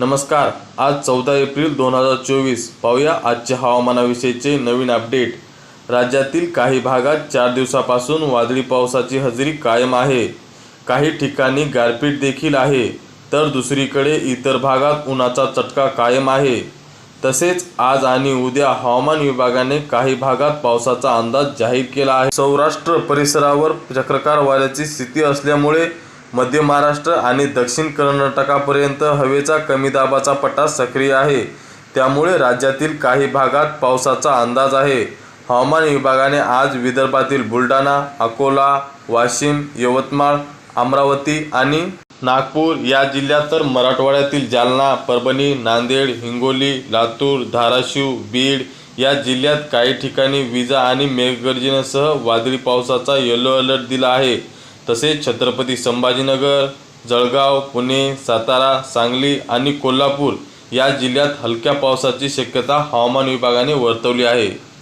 नमस्कार. आज चौदा एप्रिल दोन हजार चोवीस. पाहूया आजच्या हवामानाविषयीचे नवीन अपडेट. राज्यातील काही भागात चार दिवसापासून वादळी पावसाची हजेरी कायम आहे. काही ठिकाणी गारपीट देखील आहे. तर दुसरीकडे इतर भागात उन्हाचा चटका कायम आहे. तसेच आज आणि उद्या हवामान विभागाने काही भागात पावसाचा अंदाज जाहीर केला आहे. सौराष्ट्र परिसरावर चक्रकार वाऱ्याची स्थिती असल्यामुळे मध्य महाराष्ट्र आणि दक्षिण कर्नाटकापर्यंत हवेचा कमी दाबाचा पट्टा सक्रिय आहे. त्यामुळे राज्यातील काही भागात पावसाचा अंदाज आहे. हवामान विभागाने आज विदर्भातील बुलढाणा अकोला वाशिम यवतमाळ अमरावती आणि नागपूर या जिल्ह्यात तर मराठवाड्यातील जालना परभणी नांदेड हिंगोली लातूर धाराशिव बीड या जिल्ह्यात काही ठिकाणी विजा आणि मेघगर्जनेसह वादळी पावसाचा येलो अलर्ट दिला आहे. तसेच छत्रपती संभाजीनगर जळगाव पुणे सातारा सांगली आणि कोल्हापूर या जिल्ह्यात हलक्या पावसाची शक्यता हवामान विभागाने वर्तवली आहे.